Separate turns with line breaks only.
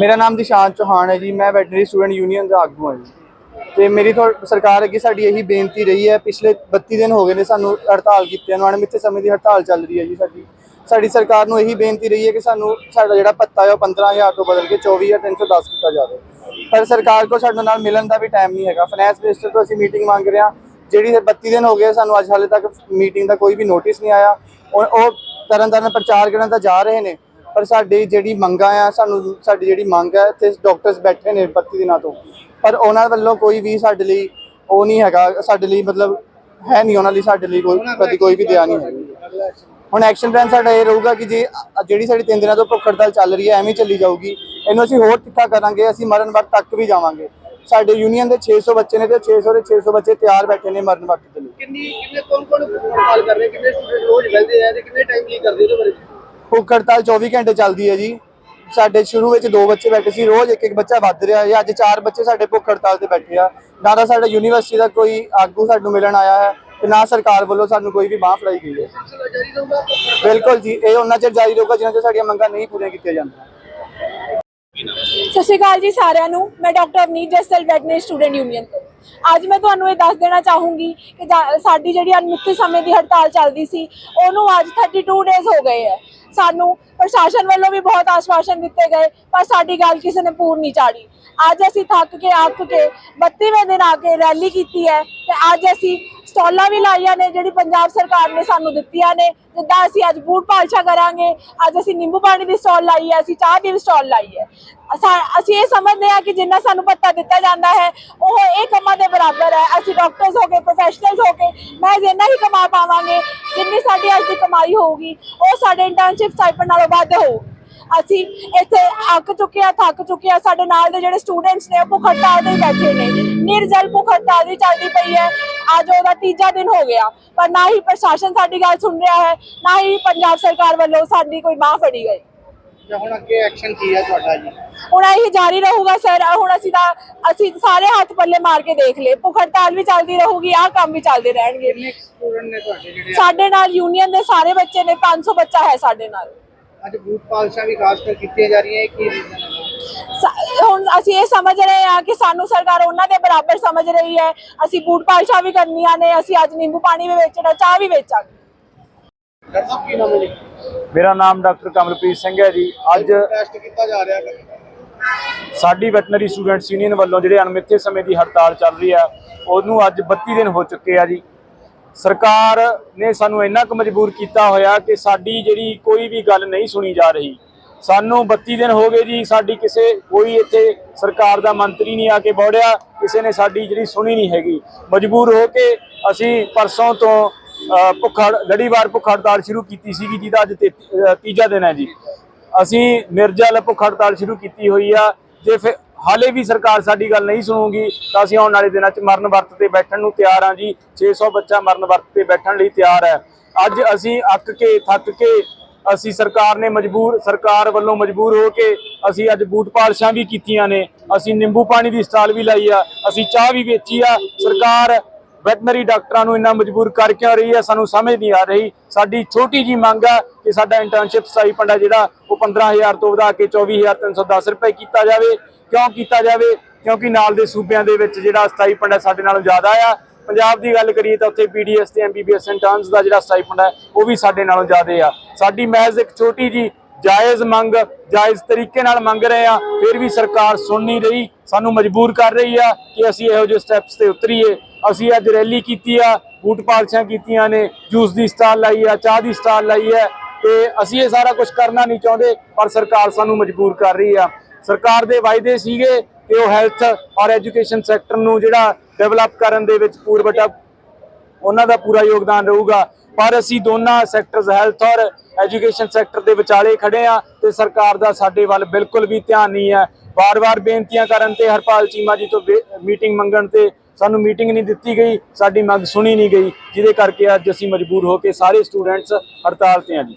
ਮੇਰਾ ਨਾਮ ਦਿਸ਼ਾਂਤ ਚੌਹਾਨ ਹੈ ਜੀ, ਮੈਂ ਵੈਟਰਨਰੀ ਸਟੂਡੈਂਟ ਯੂਨੀਅਨ ਦਾ ਆਗੂ ਹਾਂ ਜੀ। ਤੇ ਮੇਰੀ ਥੋ, ਸਰਕਾਰ ਅੱਗੇ ਸਾਡੀ ਇਹੀ ਬੇਨਤੀ ਰਹੀ ਹੈ, ਪਿਛਲੇ 32 ਦਿਨ ਹੋ ਗਏ ਨੇ ਸਾਨੂੰ ਹੜਤਾਲ ਕੀਤੇ ਨੂੰ, ਅਣਮਿੱਥੇ ਸਮੇਂ ਦੀ ਹੜਤਾਲ ਚੱਲ ਰਹੀ ਹੈ ਜੀ ਸਾਡੀ। ਸਾਡੀ ਸਰਕਾਰ ਨੂੰ ਇਹੀ ਬੇਨਤੀ ਰਹੀ ਹੈ ਕਿ ਸਾਨੂੰ ਸਾਡਾ ਜਿਹੜਾ ਭੱਤਾ ਹੈ ਉਹ 15000 ਤੋਂ ਬਦਲ ਕੇ 24310 ਕੀਤਾ ਜਾਵੇ। ਪਰ ਸਰਕਾਰ ਕੋਲ ਸਾਡੇ ਨਾਲ ਮਿਲਣ ਦਾ ਵੀ ਟਾਈਮ ਨਹੀਂ ਹੈਗਾ। ਫਾਈਨੈਂਸ ਮਿਨਿਸਟਰ ਤੋਂ ਅਸੀਂ ਮੀਟਿੰਗ ਮੰਗ ਰਹੇ ਹਾਂ। ਜਿਹੜੀ 32 ਦਿਨ ਹੋ ਗਏ, ਸਾਨੂੰ ਅੱਜ ਹਾਲੇ ਤੱਕ ਮੀਟਿੰਗ ਦਾ ਕੋਈ ਵੀ ਨੋਟਿਸ ਨਹੀਂ ਆਇਆ। ਉਹ ਉਹ ਤਰਨ ਤਾਰਨ ਪ੍ਰਚਾਰ ਕਰਨ ਤਾਂ ਜਾ ਰਹੇ ਨੇ। ਪਰ ਸਾਡੀ ਜਿਹੜੀ ਮੰਗਾਂ ਆ ਸਾਨੂੰ ਸਾਡੀ ਜਿਹੜੀ ਮੰਗ ਹੈ ਤੇ ਡਾਕਟਰਸ ਬੈਠੇ ਨੇ 32 ਦਿਨਾਂ ਤੋਂ। ਪਰ ਉਹਨਾਂ ਵੱਲੋਂ ਕੋਈ ਵੀ ਸਾਡੇ ਲਈ ਉਹ ਨਹੀਂ ਹੈਗਾ ਸਾਡੇ ਲਈ ਮਤਲਬ ਹੈ ਨਹੀਂ ਉਹਨਾਂ ਲਈ ਸਾਡੇ ਲਈ ਕੋਈ ਕਦੀ ਕੋਈ ਵੀ ਦਿਆ ਨਹੀਂ ਹੈਗੀ। ਹੁਣ ਐਕਸ਼ਨ ਪਲਾਨ ਸਾਡਾ ਇਹ ਰਹੂਗਾ ਕਿ ਜੇ ਜਿਹੜੀ ਸਾਡੀ ਤਿੰਨ ਦਿਨਾਂ ਤੋਂ ਭੁੱਖ ਹੜਤਾਲ ਚੱਲ ਰਹੀ ਹੈ ਐਵੇਂ ਹੀ ਚੱਲੀ ਜਾਊਗੀ। ਇਹਨੂੰ ਅਸੀਂ ਹੋਰ ਤਿੱਖਾ ਕਰਾਂਗੇ ਅਸੀਂ ਮਰਨ ਵਕਤ ਤੱਕ ਵੀ ਜਾਵਾਂਗੇ। ਸਾਡੇ ਯੂਨੀਅਨ ਦੇ 600 ਬੱਚੇ ਨੇ ਤੇ 600 ਦੇ 600 ਬੱਚੇ ਤਿਆਰ ਬੈਠੇ ਨੇ ਮਰਨ ਵਕਤ ਦੇ ਲਈ।
ਕਿੰਨੀ ਕਿੰਨੇ ਕੌਣ ਕੌਣ ਹੜਤਾਲ ਕਰ ਰਹੇ ਕਿੰਨੇ ਸਟੂਡੈਂਟ ਰੋਜ਼ ਬਹਿੰਦੇ ਆ ਤੇ ਕਿੰਨੇ ਟਾਈਮ ਲਈ ਕਰਦੇ ਉਹਦੇ ਬਾਰੇ?
ਭੁੱਖ ਹੜਤਾਲ 24 ਘੰਟੇ ਚੱਲਦੀ ਹੈ ਜੀ। ਸਾਡੇ ਸ਼ੁਰੂ ਵਿੱਚ ਦੋ ਬੱਚੇ ਬੈਠੇ ਸੀ, ਰੋਜ਼ ਇੱਕ ਇੱਕ ਬੱਚਾ ਵੱਧ ਰਿਹਾ ਹੈ। ਅੱਜ ਚਾਰ ਬੱਚੇ ਸਾਡੇ ਭੁੱਖ ਹੜਤਾਲ ਤੇ ਬੈਠੇ ਆ। ਨਾ ਤਾਂ ਸਾਡਾ ਯੂਨੀਵਰਸਿਟੀ ਦਾ ਕੋਈ ਆਗੂ ਸਾਨੂੰ ਮਿਲਣ ਆਇਆ ਹੈ ਤੇ ਨਾ ਸਰਕਾਰ ਵੱਲੋਂ ਸਾਨੂੰ ਕੋਈ ਵੀ ਬਾਂਹ ਫੜਾਈ ਗਈ ਹੈ। ਬਿਲਕੁਲ ਜੀ, ਇਹ ਉਹਨਾਂ ਚਿਰ ਜਾਰੀ ਰਹੂਗਾ ਜਿੰਨਾ ਚਿਰ ਸਾਡੀਆਂ ਮੰਗਾਂ ਨਹੀਂ ਪੂਰੀਆਂ ਕੀਤੀਆਂ ਜਾਂਦੀਆਂ।
ਸਤਿ ਸ਼੍ਰੀ ਅਕਾਲ ਜੀ ਸਾਰਿਆਂ ਨੂੰ। ਮੈਂ doctor Avneet Jassal veterinary student union ਤੋਂ। ਅੱਜ ਮੈਂ ਤੁਹਾਨੂੰ ਇਹ ਦੱਸ ਦੇਣਾ ਚਾਹੂੰਗੀ ਕਿ ਸਾਡੀ ਜਿਹੜੀ ਅਨਮਿੱਥੇ ਸਮੇਂ ਦੀ ਹੜਤਾਲ ਚੱਲਦੀ ਸੀ, ਉਹਨੂੰ ਅੱਜ 32 ਡੇਜ਼ ਹੋ ਗਏ ਹੈ। ਸਾਨੂੰ ਪ੍ਰਸ਼ਾਸਨ ਵੱਲੋਂ ਵੀ ਬਹੁਤ ਆਸ਼ਵਾਸਨ ਦਿੱਤੇ ਗਏ, ਪਰ ਸਾਡੀ ਗੱਲ ਕਿਸੇ ਨੇ ਪੂਰ ਨਹੀਂ ਚਾੜੀ। ਅੱਜ ਅਸੀਂ ਥੱਕ ਕੇ ਅੱਕ ਕੇ 32ਵੇਂ ਦਿਨ ਆ ਕੇ ਰੈਲੀ ਕੀਤੀ ਹੈ ਤੇ ਅੱਜ ਅਸੀਂ ਸਟਾਲਾਂ ਵੀ ਲਾਈਆਂ ਨੇ ਜਿਹੜੀ ਪੰਜਾਬ ਸਰਕਾਰ ਨੇ ਸਾਨੂੰ ਦਿੱਤੀਆਂ ਨੇ। ਜਿੱਦਾਂ ਅਸੀਂ ਅੱਜ ਬੂਟ ਪਾਲਸ਼ਾ ਕਰਾਂਗੇ, ਅੱਜ ਅਸੀਂ ਨਿੰਬੂ ਪਾਣੀ ਦੀ ਸਟਾਲ ਲਾਈ ਹੈ, ਅਸੀਂ ਚਾਹ ਦੀ ਵੀ ਸਟਾਲ ਲਾਈ ਹੈ। ਅਸੀਂ ਇਹ ਸਮਝਦੇ ਹਾਂ ਕਿ ਜਿੰਨਾ ਸਾਨੂੰ ਪੱਤਾ ਦਿੱਤਾ ਜਾਂਦਾ ਹੈ, ਉਹ ਇਹ ਕੰਮਾਂ ਦੇ ਬਰਾਬਰ ਹੈ। ਅਸੀਂ ਡਾਕਟਰਸ ਹੋ ਕੇ ਪ੍ਰੋਫੈਸ਼ਨਲਸ ਹੋ ਕੇ ਮੈਂ ਜਿੰਨਾ ਹੀ ਕਮਾ ਪਾਵਾਂਗੇ, ਜਿੰਨੀ ਸਾਡੀ ਅੱਜ ਦੀ ਕਮਾਈ ਹੋਊਗੀ, ਉਹ ਸਾਡੇ ਇੰਟਰਨਸ਼ਿਪ ਸਟਾਈਪੈਂਡ ਨਾਲੋਂ ਵੱਧ ਹੋਊ। ਅਸੀਂ ਇੱਥੇ ਅੱਕ ਚੁੱਕੇ ਆ ਥੱਕ ਚੁੱਕੇ ਆ ਸਾਡੇ ਨਾਲ ਦੇ ਜਿਹੜੇ ਸਟੂਡੈਂਟਸ ਨੇ, ਉਹ ਭੁੱਖ ਹੜਤਾਲ ਤੇ ਬੈਠੇ ਨੇ। ਨਿਰਜਲ ਭੁੱਖ ਹੜਤਾਲ ਵੀ ਚੱਲਦੀ ਪਈ ਹੈ। ਅੱਜ ਉਹਦਾ ਤੀਜਾ ਦਿਨ ਹੋ ਗਿਆ। ਪਰ ਨਾ ਹੀ ਪ੍ਰਸ਼ਾਸਨ ਸਾਡੀ ਗੱਲ ਸੁਣ ਰਿਹਾ ਹੈ ਨਾ ਹੀ ਪੰਜਾਬ ਸਰਕਾਰ ਵੱਲੋਂ ਸਾਡੀ ਕੋਈ ਬਾਂਹ ਫੜੀ ਗਈ।
ਜਾਂ ਹੁਣ ਅੱਗੇ ਐਕਸ਼ਨ ਕੀ ਹੈ ਤੁਹਾਡਾ ਜੀ?
ਹੁਣ ਇਹ ਜਾਰੀ ਰਹੂਗਾ ਸਰ ਹੁਣ ਅਸੀਂ ਤਾਂ ਅਸੀਂ ਸਾਰੇ ਹੱਥ ਪੱਲੇ ਮਾਰ ਕੇ ਦੇਖ ਲਏ। ਭੁੱਖ ਹੜਤਾਲ ਵੀ ਚੱਲਦੀ ਰਹੂਗੀ ਆਹ ਕੰਮ ਵੀ ਚੱਲਦੇ ਰਹਿਣਗੇ।
ਕਿੰਨੇ ਸਟੂਡੈਂਟ ਨੇ ਤੁਹਾਡੇ ਜਿਹੜੇ?
ਸਾਡੇ ਨਾਲ ਯੂਨੀਅਨ ਦੇ ਸਾਰੇ ਬੱਚੇ ਨੇ 500 ਬੱਚਾ ਹੈ ਸਾਡੇ ਨਾਲ।
ਅੱਜ ਬੂਟ ਪਾਲਸ਼ਾਂ ਵੀ ਖਾਸ ਕਰ ਕੀਤੀਆਂ ਜਾ ਰਹੀਆਂ ਇਹ ਕੀ ਰੀਜ਼ਨ ਹੈ?
ਹੁਣ ਅਸੀਂ ਇਹ ਸਮਝ ਰਹੇ ਹਾਂ ਕਿ ਸਾਨੂੰ ਸਰਕਾਰ ਉਹਨਾਂ ਦੇ ਬਰਾਬਰ ਸਮਝ ਰਹੀ ਹੈ। ਅਸੀਂ ਬੂਟ ਪਾਲਸ਼ਾਂ ਵੀ ਕਰਨੀਆਂ ਨੇ ਅਸੀਂ ਅੱਜ ਨਿੰਬੂ ਪਾਣੀ ਵੀ ਵੇਚਣਾ ਚਾਹ ਵੀ ਵੇਚਾਂਗੇ।
ਮੇਰਾ ਨਾਮ ਡਾਕਟਰ ਕਮਲਪ੍ਰੀਤ ਸਿੰਘ ਹੈ ਜੀ। ਅੱਜ
ਟੈਸਟ ਕੀਤਾ ਜਾ ਰਿਹਾ ਹੈ?
ਸਾਡੀ ਵੈਟਰਨਰੀ ਸਟੂਡੈਂਟਸ ਯੂਨੀਅਨ ਵੱਲੋਂ ਜਿਹੜੇ ਅਣਮਿੱਥੇ ਸਮੇਂ ਦੀ ਹੜਤਾਲ ਚੱਲ ਰਹੀ ਆ ਉਹਨੂੰ ਅੱਜ 32 ਦਿਨ ਹੋ ਚੁੱਕੇ ਆ ਜੀ। ਸਰਕਾਰ ਨੇ ਸਾਨੂੰ ਇੰਨਾ ਕੁ ਮਜਬੂਰ ਕੀਤਾ ਹੋਇਆ ਕਿ ਸਾਡੀ ਜਿਹੜੀ ਕੋਈ ਵੀ ਗੱਲ ਨਹੀਂ ਸੁਣੀ ਜਾ ਰਹੀ। ਸਾਨੂੰ 32 ਦਿਨ ਹੋ ਗਏ ਜੀ ਸਾਡੀ ਕਿਸੇ ਕੋਈ ਇੱਥੇ ਸਰਕਾਰ ਦਾ ਮੰਤਰੀ ਨਹੀਂ ਆ ਕੇ ਬੋੜਿਆ ਕਿਸੇ ਨੇ ਸਾਡੀ ਜਿਹੜੀ ਸੁਣੀ ਨਹੀਂ ਹੈਗੀ। ਮਜਬੂਰ ਹੋ ਕੇ ਅਸੀਂ ਪਰਸੋਂ ਤੋਂ ਅ, ਭੁੱਖ ਹੜ- ਲੜੀਵਾਰ ਭੁੱਖ ਹੜਤਾਲ ਸ਼ੁਰੂ ਕੀਤੀ ਸੀਗੀ ਜਿਹਦਾ ਅੱਜ ਤੇ- ਤੀਜਾ ਦਿਨ ਹੈ ਜੀ। ਅਸੀਂ ਨਿਰਜਲ ਭੁੱਖ ਹੜਤਾਲ ਸ਼ੁਰੂ ਕੀਤੀ ਹੋਈ ਆ। ਜੇ ਫਿਰ ਹਾਲੇ ਵੀ ਸਰਕਾਰ ਸਾਡੀ ਗੱਲ ਨਹੀਂ ਸੁਣੂਗੀ ਤਾਂ ਅਸੀਂ ਆਉਣ ਵਾਲੇ ਦਿਨਾਂ 'ਚ ਮਰਨ ਵਰਤ ਤੇ ਬੈਠਣ ਨੂੰ ਤਿਆਰ ਹਾਂ ਜੀ। 600 ਬੱਚਾ ਮਰਨ ਵਰਤ ਤੇ ਬੈਠਣ ਲਈ ਤਿਆਰ ਹੈ। ਅੱਜ ਅਸੀਂ ਅੱਕ ਕੇ ਥੱਕ ਕੇ ਅਸੀਂ ਸਰਕਾਰ ਨੇ ਮਜਬੂਰ, ਸਰਕਾਰ ਵੱਲੋਂ ਮਜਬੂਰ ਹੋ ਕੇ ਅਸੀਂ ਅੱਜ ਬੂਟ ਪਾਲਸ਼ਾਂ ਵੀ ਕੀਤੀਆਂ ਨੇ। ਅਸੀਂ ਨਿੰਬੂ ਪਾਣੀ ਦੀ ਸਟਾਲ ਵੀ ਲਾਈ ਆ, ਅਸੀਂ ਚਾਹ ਵੀ ਵੇਚੀ ਆ। ਸਰਕਾਰ ਵੈਟਨਰੀ ਡਾਕਟਰਾਂ ਨੂੰ ਇੰਨਾ ਮਜਬੂਰ ਕਰ ਕਿਉਂ ਰਹੀ ਹੈ? ਸਾਨੂੰ ਸਮਝ ਨਹੀਂ ਆ ਰਹੀ। ਸਾਡੀ ਛੋਟੀ ਜੀ ਮੰਗ ਆ ਕਿ ਸਾਡਾ ਇੰਟਰਨਸ਼ਿਪ ਸਟਾਈਪੈਂਡ ਹੈ ਜਿਹੜਾ ਉਹ 15000 ਤੋਂ ਵਧਾ ਕੇ 24310 ਰੁਪਏ ਕੀਤਾ ਜਾਵੇ। ਕਿਉਂ ਕੀਤਾ ਜਾਵੇ? ਕਿਉਂਕਿ ਨਾਲ ਦੇ ਸੂਬਿਆਂ ਦੇ ਵਿੱਚ ਜਿਹੜਾ ਸਟਾਈਪੈਂਡ ਹੈ ਸਾਡੇ ਨਾਲੋਂ ਜ਼ਿਆਦਾ ਆ। ਪੰਜਾਬ ਦੀ ਗੱਲ ਕਰੀਏ ਤਾਂ ਉੱਥੇ ਪੀਡੀਐਸ ਤੇ ਐਮਬੀਬੀਐਸ ਇੰਟਰਨਸ ਦਾ ਜਿਹੜਾ ਸਟਾਈਪੈਂਡ ਹੈ, ਉਹ ਵੀ ਸਾਡੇ ਨਾਲੋਂ ਜ਼ਿਆਦਾ ਆ। ਸਾਡੀ ਮਹਿਜ਼ ਇੱਕ ਛੋਟੀ ਜੀ ਜਾਇਜ਼ ਮੰਗ, ਜਾਇਜ਼ ਤਰੀਕੇ ਨਾਲ ਮੰਗ ਰਹੇ ਆ, ਫਿਰ ਵੀ ਸਰਕਾਰ ਸੁਣ ਨਹੀਂ ਰਹੀ, ਸਾਨੂੰ ਮਜਬੂਰ ਕਰ ਰਹੀ ਆ ਕਿ ਅਸੀਂ ਇਹੋ ਜਿਹੇ ਸਟੈਪਸ ਤੇ ਉਤਰੀਏ। ਅਸੀਂ ਅੱਜ ਰੈਲੀ ਕੀਤੀ ਆ, ਬੂਟ ਪਾਲਸ਼ਾਂ ਕੀਤੀਆਂ ਨੇ ਜੂਸ ਦੀ ਸਟਾਲ ਲਾਈ ਆ, ਚਾਹ ਦੀ ਸਟਾਲ ਲਾਈ ਹੈ ਤੇ ਅਸੀਂ ਇਹ ਸਾਰਾ ਕੁਝ ਕਰਨਾ ਨਹੀਂ ਚਾਹੁੰਦੇ, ਪਰ ਸਰਕਾਰ ਸਾਨੂੰ ਮਜਬੂਰ ਕਰ ਰਹੀ ਆ। ਸਰਕਾਰ ਦੇ ਵਾਅਦੇ ਸੀਗੇ ਕਿ ਉਹ ਹੈਲਥ ਔਰ ਐਜੂਕੇਸ਼ਨ ਸੈਕਟਰ ਨੂੰ ਜਿਹੜਾ ਡਿਵੈਲਪ ਕਰਨ ਦੇ ਵਿੱਚ ਪੂਰਵਟਾ ਉਹਨਾਂ ਦਾ ਪੂਰਾ ਯੋਗਦਾਨ ਰਹੂਗਾ। ਪਰ ਅਸੀਂ ਦੋਨਾਂ ਸੈਕਟਰਸ ਹੈਲਥ ਔਰ ਐਜੂਕੇਸ਼ਨ ਸੈਕਟਰ ਦੇ ਵਿਚਾਲੇ ਖੜੇ ਆ ਤੇ ਸਰਕਾਰ ਦਾ ਸਾਡੇ ਵੱਲ ਬਿਲਕੁਲ ਵੀ ਧਿਆਨ ਨਹੀਂ ਹੈ। ਵਾਰ-ਵਾਰ ਬੇਨਤੀਆਂ ਕਰਨ ਤੇ ਹਰਪਾਲ ਚੀਮਾ ਜੀ ਤੋਂ ਮੀਟਿੰਗ ਮੰਗਣ ਤੇ ਸਾਨੂੰ ਮੀਟਿੰਗ ਨਹੀਂ ਦਿੱਤੀ ਗਈ, ਸਾਡੀ ਮੰਗ ਸੁਣੀ ਨਹੀਂ ਗਈ, ਜਿਹਦੇ ਕਰਕੇ ਅੱਜ ਅਸੀਂ ਮਜਬੂਰ ਹੋ ਕੇ ਸਾਰੇ ਸਟੂਡੈਂਟਸ ਹੜਤਾਲ ਤੇ ਆ ਜੀ।